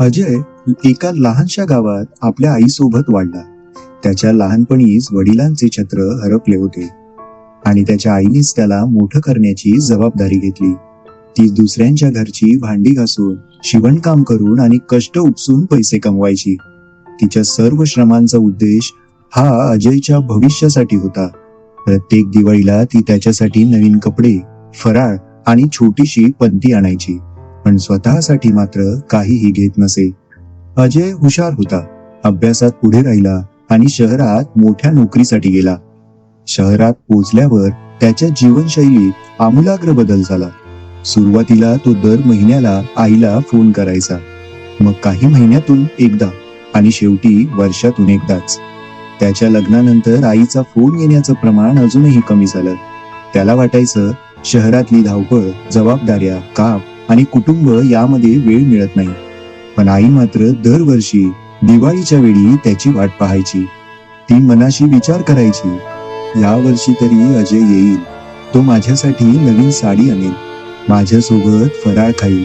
अजय एका लहानशा गावात आपल्या आईसोबत वाढला. त्याच्या लहानपणीच वडिलांचे छत्र हरपले होते आणि त्याच्या आईनेच त्याला मोठं करण्याची जबाबदारी घेतली. ती दुसऱ्यांच्या घरची भांडी घासून शिवणकाम करून आणि कष्ट उपसून पैसे कमवायची. तिच्या सर्व श्रमांचा उद्देश हा अजयच्या भविष्यासाठी होता. प्रत्येक दिवाळीला ती त्याच्यासाठी नवीन कपडे फराळ आणि छोटीशी पंती आणायची. पण स्वतःसाठी मात्र काहीही घेत नसे. अजय हुशार होता. अभ्यासात पुढे राहिला आणि शहरात मोठ्या नोकरीसाठी गेला. शहरात पोचल्यावर त्याच्या जीवनशैलीत आमूलाग्र बदल झाला. सुरुवातीला तो दर महिन्याला आईला फोन करायचा. मग काही महिन्यातून एकदा आणि शेवटी वर्षातून एकदाच. त्याच्या लग्नानंतर आईचा फोन येण्याचं प्रमाण अजूनही कमी झालं. त्याला वाटायचं शहरातली धावपळ जबाबदाऱ्या काम आणि कुटुंब यामध्ये वेळ मिळत नाही. पण आई मात्र दरवर्षी दिवाळीच्या वेळी त्याची वाट पाहायची. ती मनाशी विचार करायची या वर्षी तरी अजय येईल. तो माझ्यासाठी नवीन साडी आणेल. माझ्यासोबत फराळ खाईल.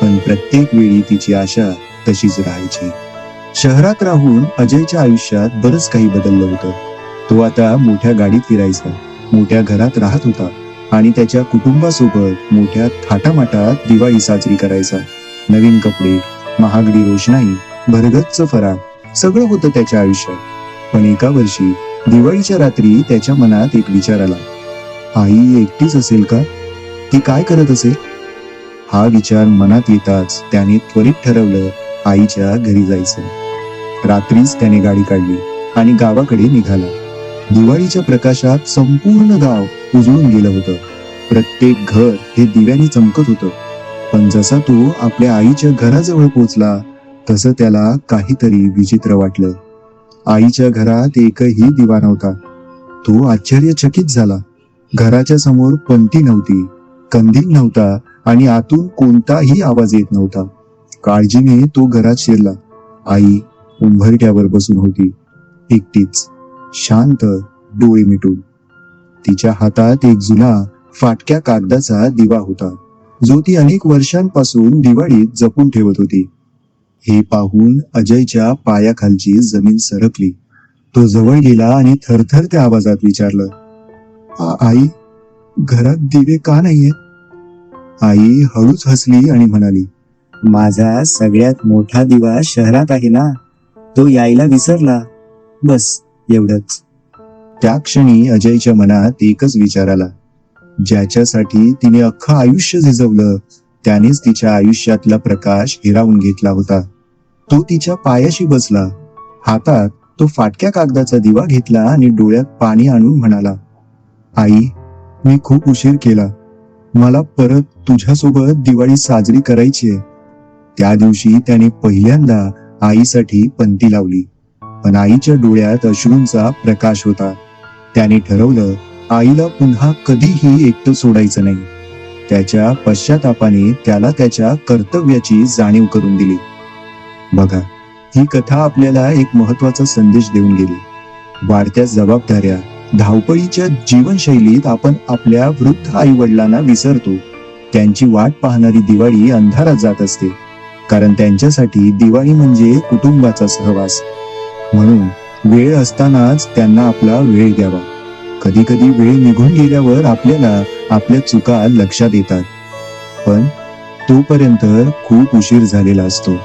पण प्रत्येक वेळी तिची आशा तशीच राहायची. शहरात राहून अजयच्या आयुष्यात बरंच काही बदललं होतं. तो आता मोठ्या गाडीत फिरायचा मोठ्या घरात राहत होता. आणि त्याच्या कुटुंबासोबत मोठ्या थाटामाटात दिवाळी साजरी करायचा. नवीन कपडे महागडी रोषणाई भरगच्च फराळ सगळं होतं त्याच्या आयुष्यात. पण एका वर्षी दिवाळीच्या रात्री त्याच्या मनात एक विचार आला. आई एकटीच असेल का? ती काय करत असेल? हा विचार मनात येताच त्याने त्वरित ठरवलं आईच्या घरी जायचं. रात्रीच त्याने गाडी काढली आणि गावाकडे निघाला. दिवाळीच्या प्रकाशात संपूर्ण गाव उजळून गेलं होतं. प्रत्येक घर हे दिव्याने चमकत होतं. पण जसा तो आपल्या आईच्या घराजवळ पोचला तसं त्याला काहीतरी विचित्र वाटलं. आईच्या घरात एकही दिवा नव्हता. तो आश्चर्यचकित झाला. घराच्या समोर पंती नव्हती कंदील नव्हता आणि आतून कोणताही आवाज येत नव्हता. काळजीने तो घरात शिरला. आई उंभरट्यावर बसून होती. एकटीच. शांत डोळे मिटून. तिच्या हातात एक जुना फाटक्या कागदाचा दिवा होता. जो ती अनेक वर्षांपासून दिवाळीत जपून ठेवत होती. हे पाहून अजयच्या पायाखालची जमीन सरकली. तो जवळ गेला आणि थरथर त्या आवाजात विचारलं आई घरात दिवे का नाहीयेत? आई हळूच हसली आणि म्हणाली माझा सगळ्यात मोठा दिवा शहरात आहे ना? तो यायला विसरला. बस. एवढंच. त्या क्षणी अजयच्या मनात एकच विचार आला. ज्याच्यासाठी तिने अख्खं आयुष्य झिजवलं त्यानेच तिच्या आयुष्यातला प्रकाश हिरावून घेतला होता. तो तिच्या पायाशी बसला. हातात तो फाटक्या कागदाचा दिवा घेतला आणि डोळ्यात पाणी आणून म्हणाला आई मी खूप उशीर केला. मला परत तुझ्यासोबत दिवाळी साजरी करायची आहे. त्या दिवशी त्याने पहिल्यांदा आईसाठी पंती लावली. पण आईच्या डोळ्यात अश्रूंचा प्रकाश होता. त्याने ठरवलं आईला पुन्हा कधीही एकटं सोडायचं नाही. त्याच्या पश्चातापाने त्याला त्याच्या कर्तव्याची जाणीव करून दिली. बघा ही कथा आपल्याला एक महत्त्वाचा संदेश देऊन गेली. वाढत्या जबाबदाऱ्या धावपळीच्या जीवनशैलीत आपण आपल्या वृद्ध आई वडिलांना विसरतो. त्यांची वाट पाहणारी दिवाळी अंधारात जात असते. कारण त्यांच्यासाठी दिवाळी म्हणजे कुटुंबाचा सहवास. म्हणून वेळ असतानाच त्यांना आपला वेळ द्यावा. कधी कधी वेळ निघून गेल्यावर आपल्याला आपल्या चुका लक्षात येतात. पण तोपर्यंत खूप उशीर झालेला असतो.